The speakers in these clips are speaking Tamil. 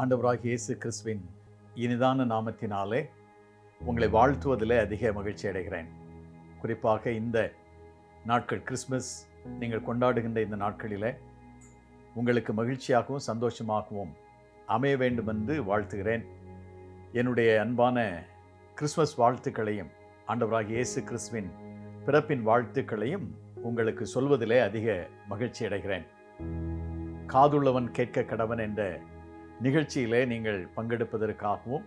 ஆண்டவராக இயேசு கிறிஸ்துவின் இனிதான நாமத்தினாலே உங்களை வாழ்த்துவதில் அதிக மகிழ்ச்சி அடைகிறேன். குறிப்பாக இந்த நாட்கள் கிறிஸ்மஸ் நீங்கள் கொண்டாடுகின்ற இந்த நாட்களில் உங்களுக்கு மகிழ்ச்சியாகவும் சந்தோஷமாகவும் அமைய வேண்டும் என்று வாழ்த்துகிறேன். என்னுடைய அன்பான கிறிஸ்மஸ் வாழ்த்துக்களையும் ஆண்டவராக இயேசு கிறிஸ்துவின் பிறப்பின் வாழ்த்துக்களையும் உங்களுக்கு சொல்வதிலே அதிக மகிழ்ச்சி அடைகிறேன். காதுள்ளவன் கேட்க கடவன் என்ற நிகழ்ச்சியிலே நீங்கள் பங்கெடுப்பதற்காகவும்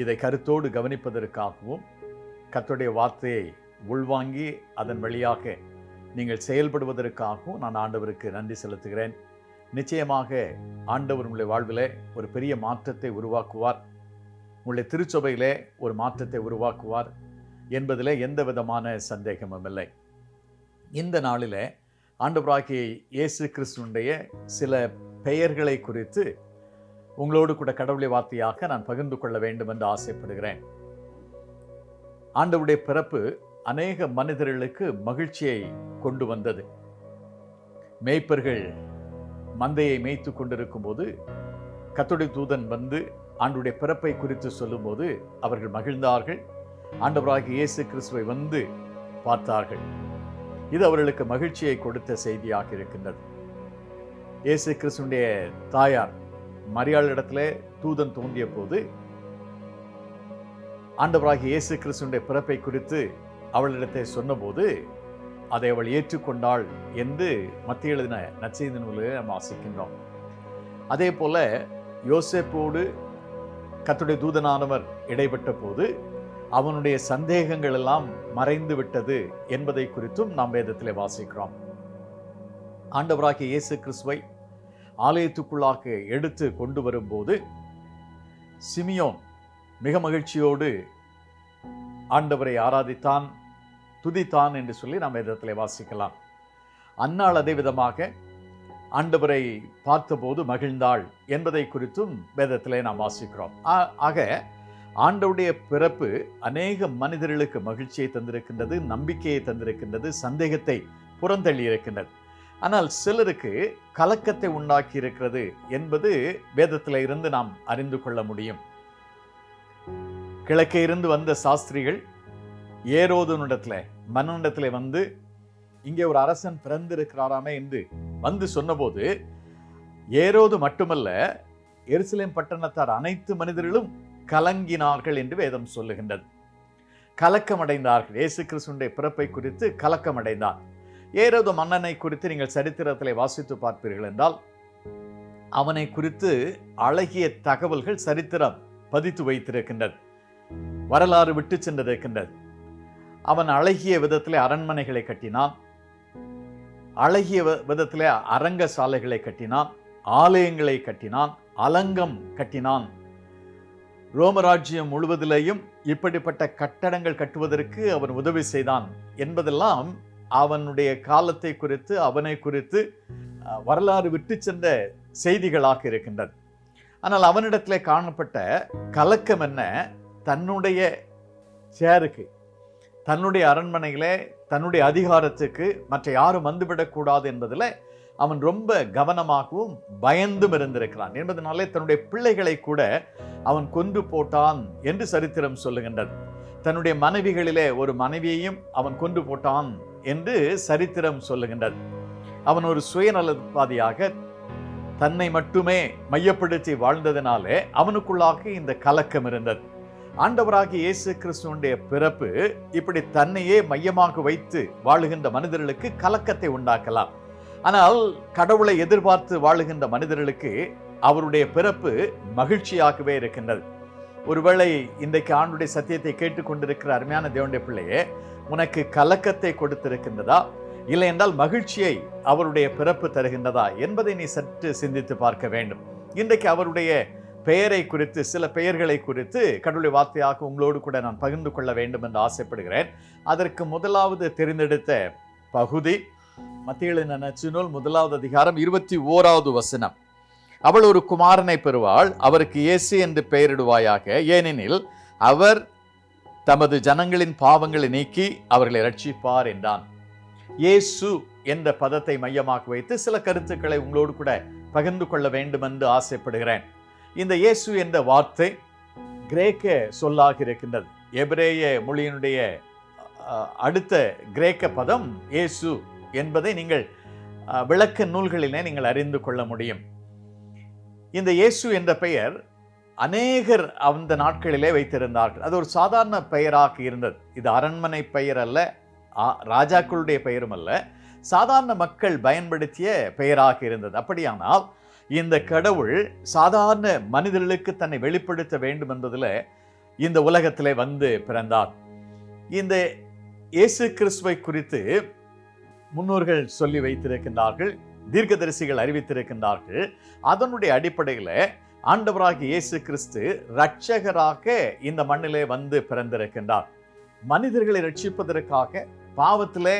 இதை கருத்தோடு கவனிப்பதற்காகவும் கத்துடைய வார்த்தையை உள்வாங்கி அதன் வழியாக நீங்கள் செயல்படுவதற்காகவும் நான் ஆண்டவருக்கு நன்றி செலுத்துகிறேன். நிச்சயமாக ஆண்டவர் உங்களுடைய வாழ்விலே ஒரு பெரிய மாற்றத்தை உருவாக்குவார். உங்களுடைய திருச்சபையிலே ஒரு மாற்றத்தை உருவாக்குவார் என்பதில் எந்த விதமான சந்தேகமும் இல்லை. இந்த நாளிலே ஆண்டவராகிய இயேசு கிறிஸ்துனுடைய சில பெயர்களை குறித்து உங்களோடு கூட கடவுளை வார்த்தையாக நான் பகிர்ந்து கொள்ள வேண்டும் என்று ஆசைப்படுகிறேன். ஆண்டவருடைய பிறப்பு அநேக மனிதர்களுக்கு மகிழ்ச்சியை கொண்டு வந்தது. மேய்ப்பர்கள் மந்தையை மேய்த்து கொண்டிருக்கும் போது கத்தோடி தூதன் வந்து ஆண்டுடைய பிறப்பை குறித்து சொல்லும்போது அவர்கள் மகிழ்ந்தார்கள். ஆண்டவராக இயேசு கிறிஸ்துவை வந்து பார்த்தார்கள். இது அவர்களுக்கு மகிழ்ச்சியை கொடுத்த செய்தியாக இருக்கின்றது. இயேசு கிறிஸ்துடைய தாயார் மரியாள் இடத்துல தூதன் தோன்றிய போது ஆண்டவராகிய இயேசு கிறிஸ்துடைய பிறப்பை குறித்து அவளிடத்தை சொன்னபோது அதை அவள் ஏற்றுக்கொண்டாள் என்று மத்திய எழுதின நச்செய்தி நூலில் நாம் வாசிக்கின்றோம். அதே போல யோசேப்போடு கத்துடைய தூதனானவர் இடைப்பட்ட போது அவனுடைய சந்தேகங்கள் எல்லாம் மறைந்து விட்டது என்பதை குறித்தும் நாம் வேதத்தில் வாசிக்கிறோம். ஆண்டவராகிய இயேசு கிறிஸ்துவை ஆலயத்துக்குள்ளாக எடுத்து கொண்டு வரும்போது சிமியோன் மிக மகிழ்ச்சியோடு ஆண்டவரை ஆராதித்தான் துதித்தான் என்று சொல்லி நாம் வேதத்திலே வாசிக்கலாம். அன்னாள் அதே விதமாக ஆண்டவரை பார்த்தபோது மகிழ்ந்தாள் என்பதை குறித்தும் வேதத்திலே நாம் வாசிக்கிறோம். ஆக ஆண்டவுடைய பிறப்பு அநேக மனிதர்களுக்கு மகிழ்ச்சியை தந்திருக்கின்றது நம்பிக்கையை தந்திருக்கின்றது சந்தேகத்தை புறந்தள்ளி இருக்கின்றது. ஆனால் சிலருக்கு கலக்கத்தை உண்டாக்கி இருக்கிறது என்பது வேதத்தில் இருந்து நாம் அறிந்து கொள்ள முடியும். கிழக்கே இருந்து வந்த சாஸ்திரிகள் ஏரோதனிடத்துல மன்னனிடத்துல வந்து இங்கே ஒரு அரசன் பிறந்திருக்கிறாராமே என்று வந்து சொன்னபோது ஏரோது மட்டுமல்ல எருசலேம் பட்டணத்தார் அனைத்து மனிதர்களும் கலங்கினார்கள் என்று வேதம் சொல்லுகின்றது. கலக்கமடைந்தார்கள். இயேசு கிறிஸ்துடைய பிறப்பை குறித்து கலக்கமடைந்தார். ஏரோது மன்னனை குறித்து நீங்கள் சரித்திரத்தில் வாசித்து பார்ப்பீர்கள் என்றால் அவனை குறித்து அழகிய தகவல்கள் சரித்திரம் பதித்து வைத்திருக்கின்றது வரலாறு விட்டு சென்றிருக்கின்றது அவன் அழகிய விதத்தில் அரண்மனைகளை கட்டினான். அழகிய விதத்தில் அரங்க சாலைகளை கட்டினான். ஆலயங்களை கட்டினான். அலங்கம் கட்டினான். ரோமராஜ்யம் முழுவதிலேயும் இப்படிப்பட்ட கட்டடங்கள் கட்டுவதற்கு அவன் உதவி செய்தான் என்பதெல்லாம் அவனுடைய காலத்தை குறித்து அவனை குறித்து வரலாறு விட்டு சென்ற செய்திகளாக இருக்கின்றது ஆனால் அவனிடத்தில் காணப்பட்ட கலக்கம் என்ன? தன்னுடைய சேருக்கு தன்னுடைய அரண்மனையிலே தன்னுடைய அதிகாரத்துக்கு மற்ற யாரும் வந்துவிடக்கூடாது என்பதில் அவன் ரொம்ப கவனமாகவும் பயந்தும் இருந்திருக்கிறான். என்பதனாலே தன்னுடைய பிள்ளைகளை கூட அவன் கொன்று போட்டான் என்று சரித்திரம் சொல்லுகின்றது. தன்னுடைய மனைவிகளிலே ஒரு மனைவியையும் அவன் கொன்று போட்டான் என்று சரித்திரம் சொல்லுகின்றது. அவன் ஒரு சுயநலவாதியாக தன்னை மட்டுமே மையப்படுத்தி வாழ்ந்ததினாலே அவனுக்குள்ளாக இந்த கலக்கம் இருந்தது. ஆண்டவராகிய இயேசு கிறிஸ்துவனுடைய பிறப்பு இப்படி தன்னையே மையமாக வைத்து வாழுகின்ற மனிதர்களுக்கு கலக்கத்தை உண்டாக்கலாம். ஆனால் கடவுளை எதிர்பார்த்து வாழுகின்ற மனிதர்களுக்கு அவருடைய பிறப்பு மகிழ்ச்சியாகவே இருக்கின்றது. ஒருவேளை இன்றைக்கு ஆண்டுடைய சத்தியத்தை கேட்டுக்கொண்டிருக்கிற அருமையான தேவனுடைய பிள்ளையே உனக்கு கலக்கத்தை கொடுத்திருக்கின்றதா? இல்லை என்றால் மகிழ்ச்சியை அவருடைய பிறப்பு தருகின்றதா என்பதை நீ சற்று சிந்தித்து பார்க்க வேண்டும். இன்றைக்கு அவருடைய பெயரை குறித்து சில பெயர்களை குறித்து கடவுளுடைய வார்த்தையாக உங்களோடு கூட நான் பகிர்ந்து கொள்ள வேண்டும் என்று ஆசைப்படுகிறேன். அதற்கு முதலாவது தெரிந்தெடுத்த பகுதி மத்திய நச்சுநூல்? முதலாவது அதிகாரம் இருபத்தி ஓராவது வசனம். அவள் ஒரு குமாரனை பெறுவாள் அவருக்கு இயேசு என்று பெயரிடுவாயாக. ஏனெனில் அவர் தமது ஜனங்களின் பாவங்களை நீக்கி அவர்களை ரட்சிப்பார் என்றான். இயேசு என்ற பதத்தை மையமாக வைத்து சில கருத்துக்களை உங்களோடு கூட பகிர்ந்து கொள்ள வேண்டும் என்று ஆசைப்படுகிறேன். இந்த இயேசு என்ற வார்த்தை கிரேக்க சொல்லாக இருக்கின்றது. எபிரேய மொழியினுடைய அடுத்த கிரேக்க பதம் இயேசு என்பதை நீங்கள் விளக்க நூல்களிலே நீங்கள் அறிந்து கொள்ள முடியும். இந்த இயேசு என்ற பெயர் அநேகர் அந்த நாட்களிலே வைத்திருந்தார்கள். அது ஒரு சாதாரண பெயராக இருந்தது. இது அரண்மனை பெயர் அல்ல ராஜாக்களுடைய பெயரும் அல்ல. சாதாரண மக்கள் பயன்படுத்திய பெயராக இருந்தது. அப்படியானால் இந்த கடவுள் சாதாரண மனிதர்களுக்கு தன்னை வெளிப்படுத்த வேண்டும் என்பதில் இந்த உலகத்தில் வந்து பிறந்தார். இந்த இயேசு கிறிஸ்துவை குறித்து முன்னோர்கள் சொல்லி வைத்திருக்கின்றார்கள் தீர்க்கதரிசிகள் அறிவித்திருக்கின்றார்கள். அதனுடைய அடிப்படையில் ஆண்டவராக இயேசு கிறிஸ்து இரட்சகராக இந்த மண்ணிலே வந்து பிறந்திருக்கின்றார். மனிதர்களை ரட்சிப்பதற்காக பாவத்திலே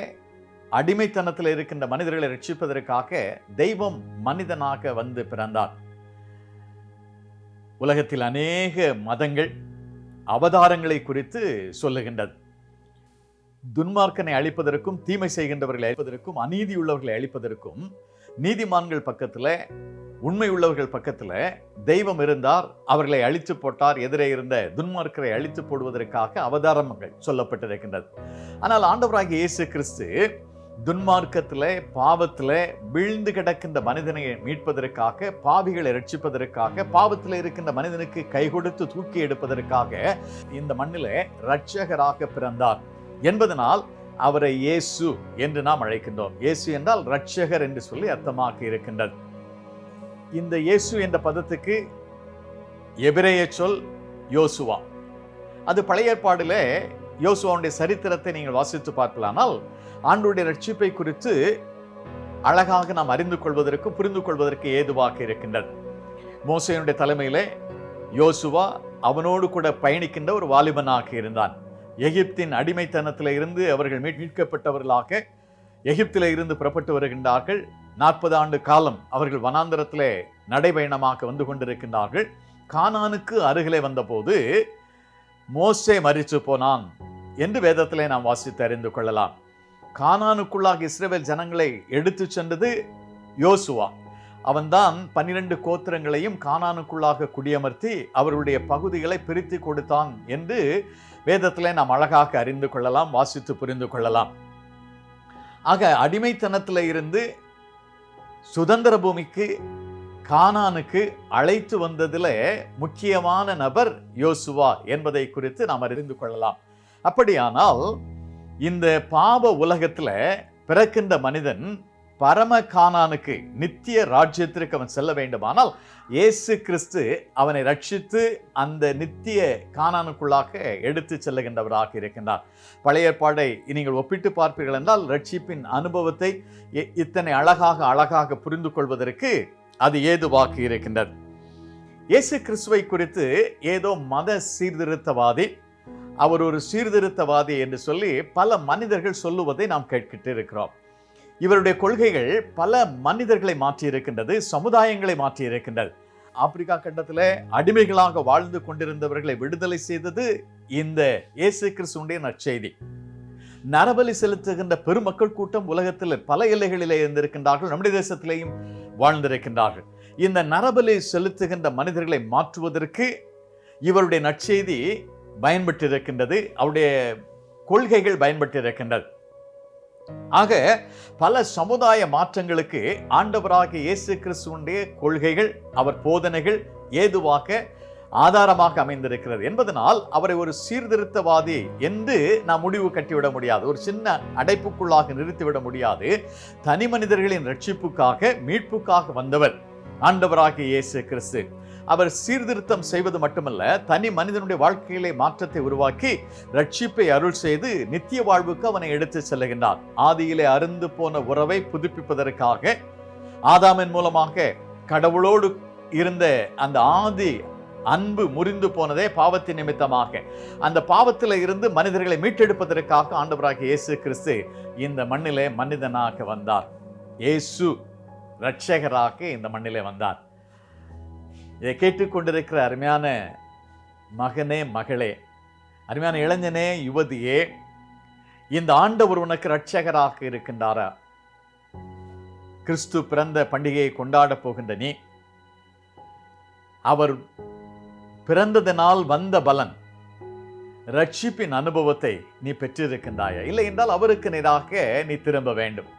அடிமைத்தனத்தில் இருக்கின்ற மனிதர்களை ரட்சிப்பதற்காக தெய்வம் மனிதனாக வந்து பிறந்தார். உலகத்தில் அநேக மதங்கள் அவதாரங்களை குறித்து சொல்லுகின்றது. துன்மார்க்கனை அழிப்பதற்கும் தீமை செய்கின்றவர்களை அழிப்பதற்கும் அநீதி உள்ளவர்களை அழிப்பதற்கும் நீதிமான்கள் பக்கத்தில் உண்மை உள்ளவர்கள் பக்கத்தில் தெய்வம் இருந்தார் அவர்களை அழித்து போட்டார் எதிரே இருந்த துன்மார்க்கரை அழித்து போடுவதற்காக அவதாரங்கள் சொல்லப்பட்டிருக்கின்றது. ஆனால் ஆண்டவராகிய இயேசு கிறிஸ்து துன்மார்க்கத்தில் பாவத்தில் விழுந்து கிடக்கின்ற மனிதனை மீட்பதற்காக பாவிகளை ரட்சிப்பதற்காக பாவத்தில் இருக்கின்ற மனிதனுக்கு கை கொடுத்து தூக்கி எடுப்பதற்காக இந்த மண்ணிலே ரட்சகராக பிறந்தார். என்பதனால் அவரை இயேசு என்று நாம் அழைக்கின்றோம். இயேசு என்றால் ரட்சகர் என்று சொல்லி அர்த்தமாக்கி இருக்கின்றது. இந்த இயேசு என்ற பதத்துக்கு எபிரேய சொல் யோசுவா. அது பழைய ஏற்பாடிலே யோசுவாவுடைய சரித்திரத்தை நீங்கள் வாசித்து பார்க்கலானால் ஆண்டுடைய ரட்சிப்பை குறித்து அழகாக நாம் அறிந்து கொள்வதற்கு புரிந்து கொள்வதற்கு ஏதுவாக இருக்கின்றது. மோசையினுடைய தலைமையிலே யோசுவா அவனோடு கூட பயணிக்கின்ற ஒரு வாலிபனாக இருந்தான். எகிப்தின் அடிமைத்தனத்தில் இருந்து அவர்கள் மீட்- மீட்கப்பட்டவர்களாக எகிப்தில் இருந்து புறப்பட்டு வருகின்றார்கள். நாற்பது ஆண்டு காலம் அவர்கள் வனாந்தரத்திலே நடைபயணமாக வந்து கொண்டிருக்கின்றார்கள். கானானுக்கு அருகிலே வந்தபோது மோசே மறித்து போனான் என்று வேதத்திலே நாம் வாசித்து அறிந்து கொள்ளலாம். கானானுக்குள்ளாக இஸ்ரேவேல் ஜனங்களை எடுத்துச் சென்றது யோசுவா. அவன்தான் பன்னிரண்டு கோத்திரங்களையும் கானானுக்குள்ளாக குடியமர்த்தி அவர்களுடைய பகுதிகளை பிரித்து கொடுத்தான் என்று வேதத்திலே நாம் அழகாக அறிந்து கொள்ளலாம் வாசித்து புரிந்து கொள்ளலாம். ஆக அடிமைத்தனத்தில் இருந்து சுதந்திர பூமிக்கு கானானுக்கு அழைத்து வந்ததில் முக்கியமான நபர் யோசுவா என்பதை குறித்து நாம் அறிந்து கொள்ளலாம். அப்படியானால் இந்த பாவ உலகத்தில் பிறக்கின்ற மனிதன் பரம கானானுக்கு நித்திய ராஜ்யத்திற்கு அவன் செல்ல வேண்டுமானால் இயேசு கிறிஸ்து அவனை ரட்சித்து அந்த நித்திய கானானுக்குள்ளாக எடுத்து செல்லுகின்றவராக இருக்கின்றார். பழைய ஏற்பாடை நீங்கள் ஒப்பிட்டு பார்ப்பீர்கள் என்றால் ரட்சிப்பின் அனுபவத்தை இ- இத்தனை அழகாக அழகாக புரிந்து கொள்வதற்கு அது ஏதுவாக இருக்கின்றது. இயேசு கிறிஸ்துவை குறித்து ஏதோ மத சீர்திருத்தவாதி அவர் ஒரு சீர்திருத்தவாதி என்று சொல்லி பல மனிதர்கள் சொல்லுவதை நாம் கேட்கிட்டு இருக்கிறோம் இவருடைய கொள்கைகள் பல மனிதர்களை மாற்றி இருக்கின்றது சமுதாயங்களை மாற்றி இருக்கின்றது ஆப்பிரிக்கா கண்டத்தில் அடிமைகளாக வாழ்ந்து கொண்டிருந்தவர்களை விடுதலை செய்தது இந்த இயேசு கிறிஸ்துடைய நற்செய்தி. நரபலி செலுத்துகின்ற பெருமக்கள் கூட்டம் உலகத்தில் பல எல்லைகளிலே இருந்திருக்கின்றார்கள் நம்முடைய தேசத்திலேயும் வாழ்ந்திருக்கின்றார்கள். இந்த நரபலி செலுத்துகின்ற மனிதர்களை மாற்றுவதற்கு இவருடைய நற்செய்தி பயன்பட்டிருக்கின்றது அவருடைய கொள்கைகள் பயன்பட்டிருக்கின்றது. ஆக பல சமுதாய மாற்றங்களுக்கு ஆண்டவராக இயேசு கிறிஸ்துவனுடைய கொள்கைகள் அவர் போதனைகள் ஏதுவாக ஆதாரமாக அமைந்திருக்கிறது என்பதனால் அவரை ஒரு சீர்திருத்தவாதி என்று நாம் முடிவு கட்டிவிட முடியாது. ஒரு சின்ன அடைப்புக்குள்ளாக நிறுத்திவிட முடியாது. தனி மனிதர்களின் ரட்சிப்புக்காக மீட்புக்காக வந்தவர் ஆண்டவராகிய இயேசு கிறிஸ்து. அவர் சீர்திருத்தம் செய்வது மட்டுமல்ல தனி மனிதனுடைய வாழ்க்கையிலே மாற்றத்தை உருவாக்கி ரட்சிப்பை அருள் செய்து நித்திய வாழ்வுக்கு அவனை எடுத்து செல்லுகின்றார். ஆதியிலே அருந்து போன உறவை புதுப்பிப்பதற்காக ஆதாமின் மூலமாக கடவுளோடு இருந்த அந்த ஆதி அன்பு முறிந்து போனதே பாவத்தின் நிமித்தமாக. அந்த பாவத்தில் இருந்து மனிதர்களை மீட்டெடுப்பதற்காக ஆண்டவராக இயேசு கிறிஸ்து இந்த மண்ணிலே மனிதனாக வந்தார். இயேசு ரட்சகராக இந்த மண்ணிலே வந்தார். இதை கேட்டுக்கொண்டிருக்கிற அருமையான மகனே மகளே. அருமையான இளைஞனே யுவதியே இந்த ஆண்டவர் உனக்கு ரட்சகராக இருக்கின்றாரா? கிறிஸ்து பிறந்த பண்டிகையை கொண்டாடப் போகின்ற நீ அவர் பிறந்ததனால் வந்த பலன் ரட்சிப்பின் அனுபவத்தை நீ பெற்றிருக்கின்றாயா? இல்லை என்றால் அவருக்கு நேராக நீ திரும்ப வேண்டும்.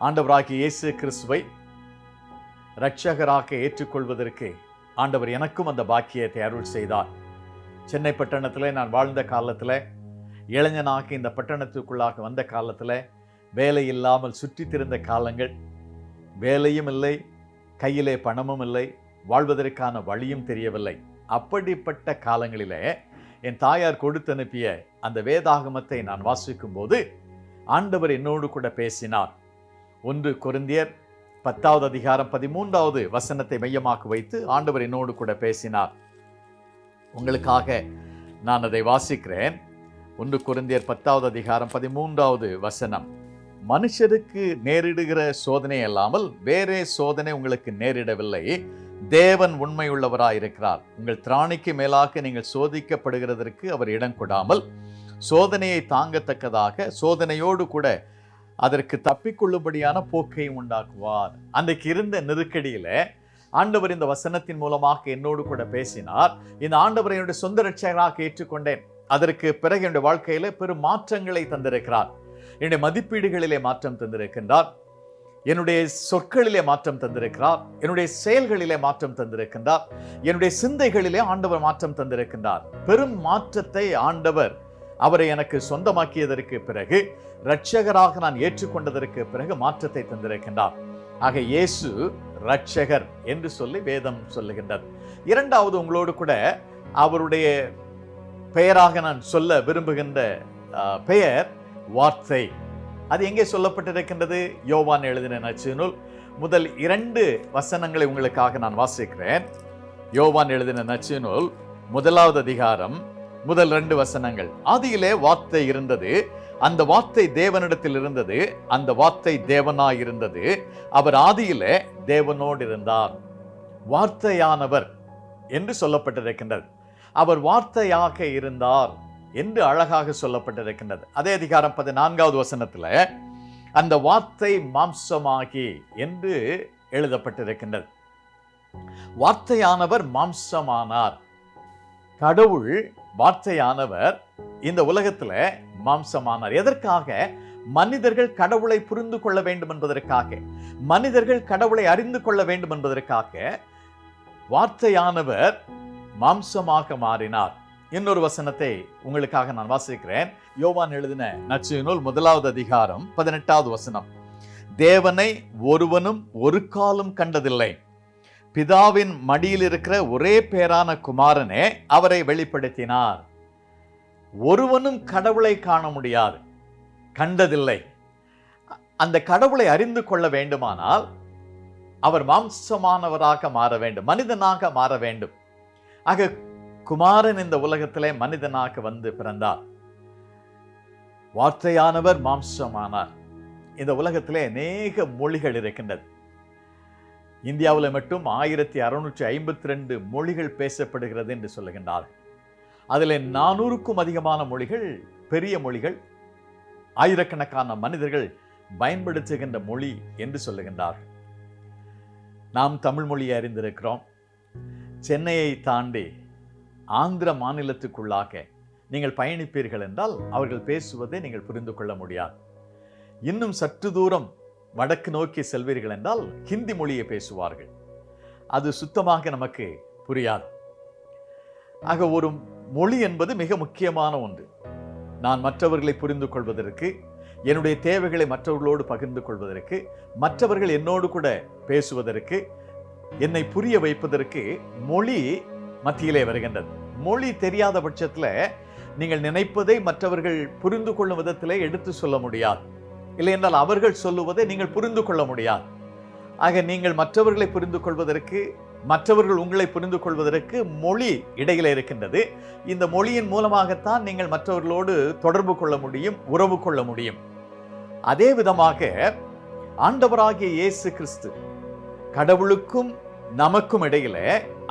ஆண்டவராகிய இயேசு கிறிஸ்துவை ரட்சகராக ஏற்றுக்கொள்வதற்கு ஆண்டவர் எனக்கும் அந்த பாக்கியத்தை அருள் செய்தார். சென்னை பட்டணத்தில் நான் வாழ்ந்த காலத்தில் இளைஞனாக இந்த பட்டணத்துக்குள்ளாக வந்த காலத்தில் வேலை இல்லாமல் சுற்றி திரிந்த காலங்கள். வேலையும் இல்லை கையிலே பணமும் இல்லை வாழ்வதற்கான வழியும் தெரியவில்லை. அப்படிப்பட்ட காலங்களிலே என் தாயார் கொடுத்து அனுப்பிய அந்த வேதாகமத்தை நான் வாசிக்கும் போது ஆண்டவர் என்னோடு கூட பேசினார். ஒன்று குருந்தியர் பத்தாவது அதிகாரம் பதிமூன்றாவது வசனத்தை மையமாக்க வைத்து ஆண்டவர் என்னோடு கூட பேசினார். உங்களுக்காக நான் அதை வாசிக்கிறேன். ஒன்று குருந்தியர் பத்தாவது அதிகாரம் பதிமூன்றாவது வசனம். மனுஷருக்கு நேரிடுகிற சோதனை அல்லாமல் வேறே சோதனை உங்களுக்கு நேரிடவில்லை. தேவன் உண்மையுள்ளவராயிருக்கிறார் உங்கள் திராணிக்கு மேலாக நீங்கள் சோதிக்கப்படுகிறதற்கு அவர் இடம் கொடாமல் சோதனையை தாங்கத்தக்கதாக சோதனையோடு கூட அதற்கு தப்பிக்கொள்ளும்படியான போக்கை உண்டாக்குவார். அன்றைக்கு இருந்த நெருக்கடியில் ஆண்டவர் இந்த வசனத்தின் மூலமாக என்னோடு கூட பேசினார். இந்த ஆண்டவர் என்னுடைய சொந்த ரட்சகராக ஏற்றுக்கொண்டேன். அதற்கு பிறகு என்னுடைய வாழ்க்கையில பெரும் மாற்றங்களை தந்திருக்கிறார். என்னுடைய மதிப்பீடுகளிலே மாற்றம் தந்திருக்கின்றார். என்னுடைய சொற்களிலே மாற்றம் தந்திருக்கிறார். என்னுடைய செயல்களிலே மாற்றம் தந்திருக்கின்றார். என்னுடைய சிந்தைகளிலே ஆண்டவர் மாற்றம் தந்திருக்கின்றார். பெரும் மாற்றத்தை ஆண்டவர் அவரை எனக்கு சொந்தமாக்கியதற்கு பிறகு இரட்சகராக நான் ஏற்றுக்கொண்டதற்கு பிறகு மாற்றத்தை தந்திருக்கின்றார். ஆக இயேசு இரட்சகர் என்று சொல்லி வேதம் சொல்லுகின்றது. இரண்டாவது உங்களோடு கூட அவருடைய பெயராக நான் சொல்ல விரும்புகின்ற பெயர் வார்த்தை. அது எங்கே சொல்லப்பட்டிருக்கின்றது? யோவான் எழுதின நச்சினுள் முதல் இரண்டு வசனங்களை உங்களுக்காக நான் வாசிக்கிறேன். யோவான் எழுதின நச்சினுள் முதலாவது அதிகாரம் முதல் ரெண்டு வசனங்கள். ஆதியிலே வார்த்தை இருந்தது. அந்த வார்த்தை தேவனிடத்தில் இருந்தது. அந்த வார்த்தை தேவனாய் இருந்தது. அவர் ஆதியிலே தேவனோடு இருந்தார். வார்த்தையானவர் என்று சொல்லப்பட்டிருக்கின்றது. அவர் வார்த்தையாக இருந்தார் என்று அழகாக சொல்லப்பட்டிருக்கின்றது. அதே அதிகாரம் பதினான்காவது வசனத்தில் அந்த வார்த்தை மாம்சமாகி என்று எழுதப்பட்டிருக்கின்றது. வார்த்தையானவர் மாம்சமானார். கடவுள் வார்த்தையானவர் இந்த உலகத்துல மாம்சமானார். எதற்காக? மனிதர்கள் கடவுளை புரிந்து கொள்ள வேண்டும் என்பதற்காக. மனிதர்கள் கடவுளை அறிந்து கொள்ள வேண்டும் என்பதற்காக வார்த்தையானவர் மாம்சமாக மாறினார். இன்னொரு வசனத்தை உங்களுக்காக நான் வாசிக்கிறேன். யோவான் எழுதின நச்சு நூல் முதலாவது அதிகாரம் பதினெட்டாவது வசனம். தேவனை ஒருவனும் ஒரு காலம் கண்டதில்லை. பிதாவின் மடியில் இருக்கிற ஒரே பேரான குமாரனே அவரை வெளிப்படுத்தினார். ஒருவனும் கடவுளை காண முடியாது. கண்டதில்லை. அந்த கடவுளை அறிந்து கொள்ள வேண்டுமானால் அவர் மாம்சமானவராக மாற வேண்டும் மனிதனாக மாற வேண்டும். ஆக குமாரன் இந்த உலகத்திலே மனிதனாக வந்து பிறந்தார். வார்த்தையானவர் மாம்சமானார். இந்த உலகத்திலே அநேக மொழிகள் இருக்கின்றது இந்தியாவில் மட்டும் ஆயிரத்தி அறுநூற்றி ஐம்பத்தி ரெண்டு மொழிகள் பேசப்படுகிறது என்று சொல்லுகின்றார். அதில் நானூறுக்கும் அதிகமான மொழிகள் பெரிய மொழிகள் ஆயிரக்கணக்கான மனிதர்கள் பயன்படுத்துகின்ற மொழி என்று சொல்லுகின்றார். நாம் தமிழ் மொழியை அறிந்திருக்கிறோம். சென்னையை தாண்டி ஆந்திர மாநிலத்துக்குள்ளாக நீங்கள் பயணிப்பீர்கள் என்றால் அவர்கள் பேசுவதை நீங்கள் புரிந்து கொள்ள முடியாது. இன்னும் சற்று தூரம் வடக்கு நோக்கி செல்வீர்கள் என்றால் ஹிந்தி மொழியை பேசுவார்கள். அது சுத்தமாக நமக்கு புரியாது. ஆக ஒரு மொழி என்பது மிக முக்கியமான ஒன்று. நான் மற்றவர்களை புரிந்து கொள்வதற்கு என்னுடைய தேவைகளை மற்றவர்களோடு பகிர்ந்து கொள்வதற்கு மற்றவர்கள் என்னோடு கூட பேசுவதற்கு என்னை புரிய வைப்பதற்கு மொழி மத்தியிலே வருகின்றது. மொழி தெரியாத பட்சத்தில் நீங்கள் நினைப்பதை மற்றவர்கள் புரிந்து கொள்ளும் விதத்திலே எடுத்து சொல்ல முடியாது. இல்லை என்றால் அவர்கள் சொல்லுவதை நீங்கள் புரிந்து கொள்ள முடியாது. ஆக நீங்கள் மற்றவர்களை புரிந்து கொள்வதற்கு மற்றவர்கள் உங்களை புரிந்து கொள்வதற்கு மொழி இடையில இருக்கின்றது. இந்த மொழியின் மூலமாகத்தான் நீங்கள் மற்றவர்களோடு தொடர்பு கொள்ள முடியும் உறவு கொள்ள முடியும். அதே விதமாக ஆண்டவராகிய இயேசு கிறிஸ்து கடவுளுக்கும் நமக்கும் இடையில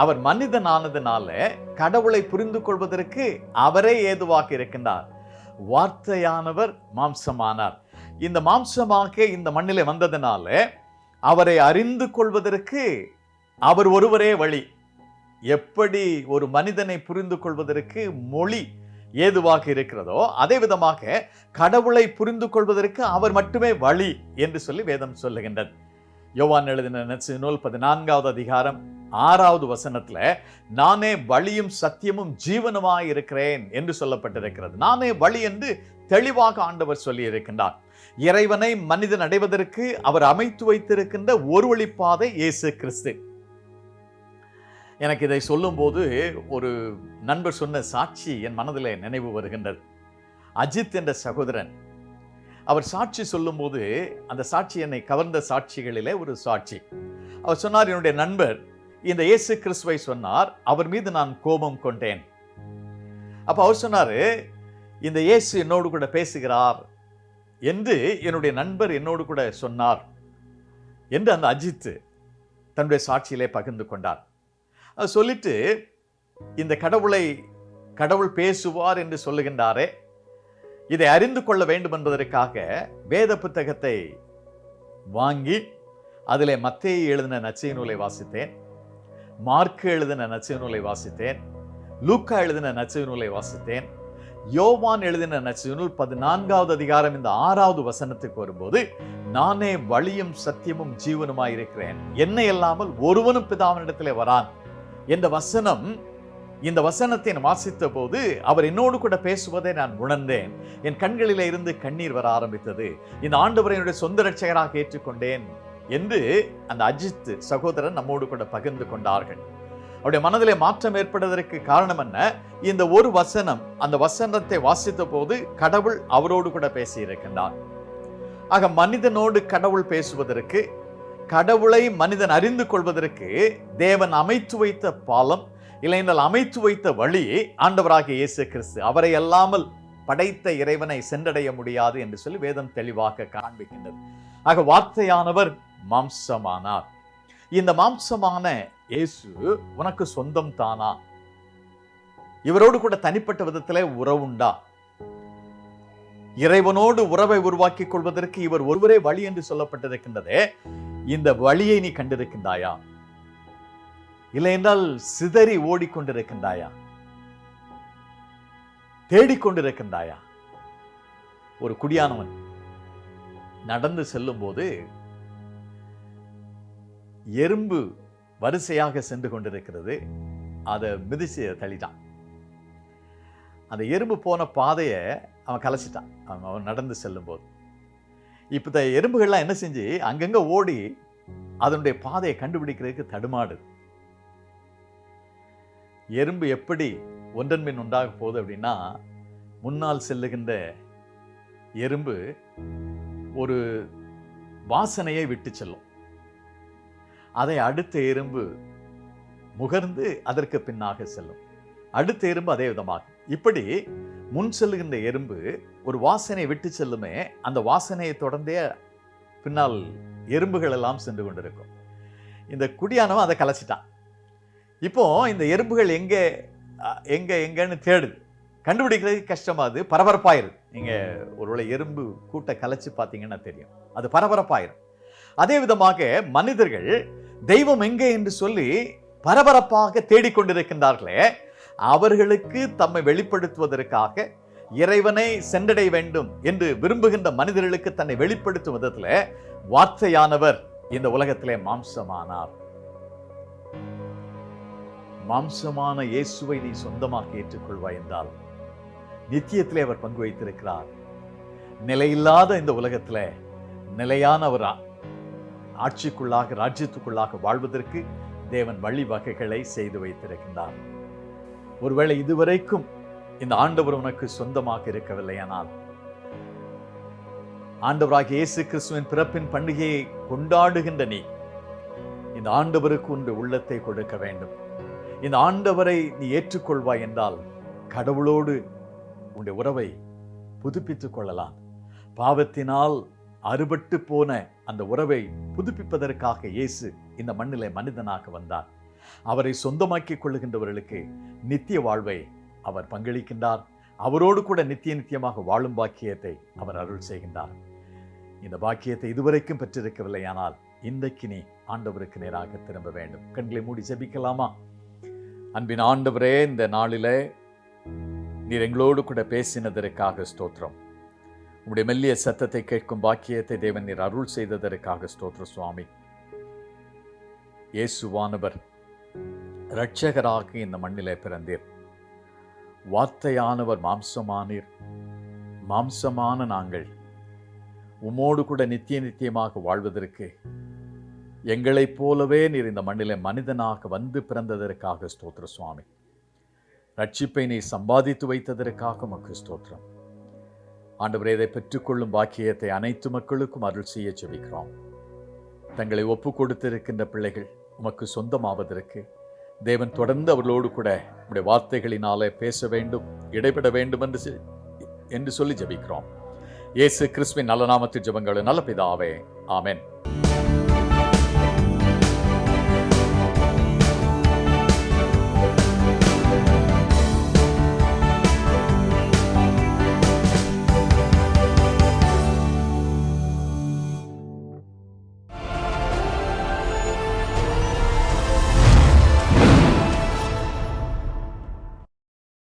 அவர் மனிதனானதுனால கடவுளை புரிந்து கொள்வதற்கு அவரே ஏதுவாக இருக்கின்றார். வார்த்தையானவர் மாம்சமானார். இந்த மாம்சமாக இந்த மண்ணிலே வந்ததினால அவரை அறிந்து கொள்வதற்கு அவர் ஒருவரே வழி. எப்படி ஒரு மனிதனை புரிந்து கொள்வதற்கு மொழி ஏதுவாக இருக்கிறதோ அதே விதமாக கடவுளை புரிந்து கொள்வதற்கு அவர் மட்டுமே வழி என்று சொல்லி வேதம் சொல்லுகின்றது. யோவான் எழுதின நச்சு நூல் பதினான்காவது அதிகாரம் ஆறாவது வசனத்துல நானே வழியும் சத்தியமும் ஜீவனுமாய் இருக்கிறேன் என்று சொல்லப்பட்டிருக்கிறது. நானே வழி என்று தெளிவாக ஆண்டவர் சொல்லி இருக்கின்றார் இறைவனை மனிதன் அடைவதற்கு அவர் அமைத்து வைத்திருக்கின்ற ஒரு வழிப்பாதை இயேசு கிறிஸ்து. எனக்கு இதை சொல்லும்போது ஒரு நண்பர் சொன்ன சாட்சி என் மனதில் நினைவு வருகின்றது. அஜித் என்ற சகோதரன் அவர் சாட்சி சொல்லும்போது அந்த சாட்சி என்னை கவர்ந்த சாட்சிகளிலே ஒரு சாட்சி. அவர் சொன்னார் என்னுடைய நண்பர் இந்த இயேசு கிறிஸ்துவை சொன்னார் அவர் மீது நான் கோபம் கொண்டேன். அப்போ அவர் சொன்னார் இந்த இயேசு என்னோடு கூட பேசுகிறார் என்று என்னுடைய நண்பர் என்னோடு கூட சொன்னார் என்று அந்த அஜித் தன்னுடைய சாட்சியிலே பகிர்ந்து கொண்டார். அது சொல்லிட்டு இந்த கடவுளை கடவுள் பேசுவார் என்று சொல்லுகின்றாரே இதை அறிந்து கொள்ள வேண்டும் என்பதற்காக வேத புத்தகத்தை வாங்கி அதிலே மத்தையை எழுதின நச்சை நூலை வாசித்தேன் மார்க்கு எழுதின நச்சை நூலை வாசித்தேன் லூக்கா எழுதின நச்சை நூலை வாசித்தேன் யோவான் எழுதின நச்சுநூல் பதினான்காவது அதிகாரம் இந்த ஆறாவது வசனத்துக்கு வரும்போது நானே வழியும் சத்தியமும் ஜீவனுமாய் இருக்கிறேன். என்னை இல்லாமல் ஒருவனும் பிதாவினிடத்திலே வரான். என்ற வசனம் இந்த வசனத்தை நான் வாசித்த போது அவர் என்னோடு கூட பேசுவதை நான் உணர்ந்தேன். என் கண்களில இருந்து கண்ணீர் வர ஆரம்பித்தது. இந்த ஆண்டவரை என்னுடைய சொந்த ரட்சகராக ஏற்றுக்கொண்டேன் என்று அந்த அஜித் சகோதரன் நம்மோடு கூட பகிர்ந்து கொண்டார்கள். அவருடைய மனதிலே மாற்றம் ஏற்படுவதற்கு காரணம் என்ன? இந்த ஒரு வசனம் அந்த வசனத்தை வாசித்த போது கடவுள் அவரோடு கூட பேசி இருக்கின்றார் ஆக மனிதனோடு கடவுள் பேசுவதற்கு கடவுளை மனிதன் அறிந்து கொள்வதற்கு தேவன் அமைத்து வைத்த பாலம் இல்லைனால் அமைத்து வைத்த வழி ஆண்டவராகிய இயேசு கிறிஸ்து அவரை அல்லாமல் படைத்த இறைவனை சென்றடைய முடியாது என்று சொல்லி வேதம் தெளிவாக காண்பிக்கின்றது. ஆக வார்த்தையானவர் மாம்சமானார். இந்த மாம்சமான இயேசு உனக்கு சொந்தம் தானா? இவரோடு கூட தனிப்பட்ட விதத்திலே உறவுண்டா? இறைவனோடு உறவை உருவாக்கிக் கொள்வதற்கு இவர் ஒருவரே வழி என்று சொல்லப்பட்டிருக்கின்றதே இந்த வழியை நீ கண்டிருக்கின்றாயா? இல்லை என்றால் சிதறி ஓடிக்கொண்டிருக்கின்றாயா? தேடிக்கொண்டிருக்கின்றாயா? ஒரு குடியானவன் நடந்து செல்லும் போது எறும்பு வரிசையாக சென்று கொண்டிருக்கிறது. அதை மிதிச்சு தள்ளிட்டான். அந்த எறும்பு போன பாதையை அவன் கலைச்சிட்டான். அவன் அவன் நடந்து செல்லும் போது இப்போ இந்த எறும்புகள்லாம் என்ன செஞ்சு அங்கங்க ஓடி அதனுடைய பாதையை கண்டுபிடிக்கிறதுக்கு தடுமாடுது எறும்பு எப்படி ஒன்றன் பின் உண்டாக போகுது அப்படின்னா முன்னால் செல்லுகின்ற எறும்பு ஒரு வாசனையை விட்டு செல்லும். அதை அடுத்த எறும்பு முகர்ந்து அதற்கு பின்னாக செல்லும். அடுத்த எறும்பு அதே விதமாக. இப்படி முன் செல்லுகின்ற எறும்பு ஒரு வாசனை விட்டு செல்லுமே அந்த வாசனையை தொடர்ந்தே பின்னால் எறும்புகள் எல்லாம் சென்று கொண்டிருக்கும். இந்த குடியானவன் அதை கலைச்சிட்டான். இப்போ இந்த எறும்புகள் எங்கே எங்கே எங்கேன்னு தேடுது. கண்டுபிடிக்கிறது கஷ்டமாது பரபரப்பாயிருது. நீங்கள் ஒருவேளை எறும்பு கூட்ட கலைச்சி பார்த்தீங்கன்னா தெரியும். அது பரபரப்பாயிரும். அதே விதமாக மனிதர்கள் தெய்வம் எங்கே என்று சொல்லி பரபரப்பாக தேடிக்கொண்டிருக்கின்றார்களே அவர்களுக்கு தம்மை வெளிப்படுத்துவதற்காக இறைவனை சென்றடைய வேண்டும் என்று விரும்புகின்ற மனிதர்களுக்கு தன்னை வெளிப்படுத்தும் விதத்தில் வார்த்தையானவர் இந்த உலகத்திலே மாம்சமானார். மாம்சமான இயேசுவை நீ சொந்தமாக ஏற்றுக்கொள்வாய் என்றால் நித்தியத்திலே அவர் பங்கு வைத்திருக்கிறார். நிலையில்லாத இந்த உலகத்தில் நிலையான ஒரு ஆட்சிக்குள்ளாக ராஜ்யத்துக்குள்ளாக வாழ்வதற்கு தேவன் வழிவகைகளை செய்து வைத்திருக்கின்றார். ஒருவேளை இதுவரைக்கும் இந்த ஆண்டவர் உனக்கு சொந்தமாக இருக்கவில்லையானால் ஆண்டவராக இயேசு கிறிஸ்துவின் பிறப்பின் பண்டிகையை கொண்டாடுகின்ற நீ இந்த ஆண்டவருக்கு உன்று உள்ளத்தை கொடுக்க வேண்டும். இந்த ஆண்டவரை நீ ஏற்றுக்கொள்வாய் என்றால் கடவுளோடு உன்னுடைய உறவை புதுப்பித்துக் கொள்ளலாம். பாவத்தினால் அறுபட்டு போன அந்த உறவை புதுப்பிப்பதற்காக இயேசு இந்த மண்ணிலே மனிதனாக வந்தார். அவரை சொந்தமாக்கிக் கொள்ளுகின்றவர்களுக்கு நித்திய வாழ்வை அவர் பங்களிக்கின்றார். அவரோடு கூட நித்திய நித்தியமாக வாழும் பாக்கியத்தை அவர் அருள் செய்கின்றார். இந்த பாக்கியத்தை இதுவரைக்கும் பெற்றிருக்கவில்லையானால் இன்றைக்கு நீ ஆண்டவருக்கு நேராக திரும்ப வேண்டும். கண்களை மூடி ஜபிக்கலாமா? அன்பின் ஆண்டவரே இந்த நாளிலே நீர் எங்களோடு கூட பேசினதற்காக ஸ்தோத்திரம். உங்களுடைய மெல்லிய சத்தத்தை கேட்கும் பாக்கியத்தை தேவன் நீர் அருள் செய்ததற்காக ஸ்தோத்ர சுவாமி. இயேசுவானவர் இரட்சகராக இந்த மண்ணிலே பிறந்தீர். வார்த்தையானவர் மாம்சமானீர். மாம்சமான நாங்கள் உம்மோடு கூட நித்திய நித்தியமாக வாழ்வதற்கு எங்களைப் போலவே நீர் இந்த மண்ணிலே மனிதனாக வந்து பிறந்ததற்காக ஸ்தோத்திர சுவாமி. ரட்சிப்பை நீ சம்பாதித்து வைத்ததற்காக மக்கு ஸ்தோத்திரம். ஆண்டவரே இதை பெற்றுக்கொள்ளும் பாக்கியத்தை அனைத்து மக்களுக்கும் அருள் செய்ய செபிக்கிறோம் தங்களை ஒப்பு கொடுத்திருக்கின்ற பிள்ளைகள் உமக்கு சொந்தமாவதற்கு தேவன் தொடர்ந்து அவர்களோடு கூட உடைய வார்த்தைகளினாலே பேச வேண்டும் இடைபெட வேண்டும் என்று என்று சொல்லி ஜபிக்கிறோம். இயேசு கிறிஸ்துவின் நல்ல நாமத்து ஜபங்களும் நல்ல பிதாவே ஆமேன்.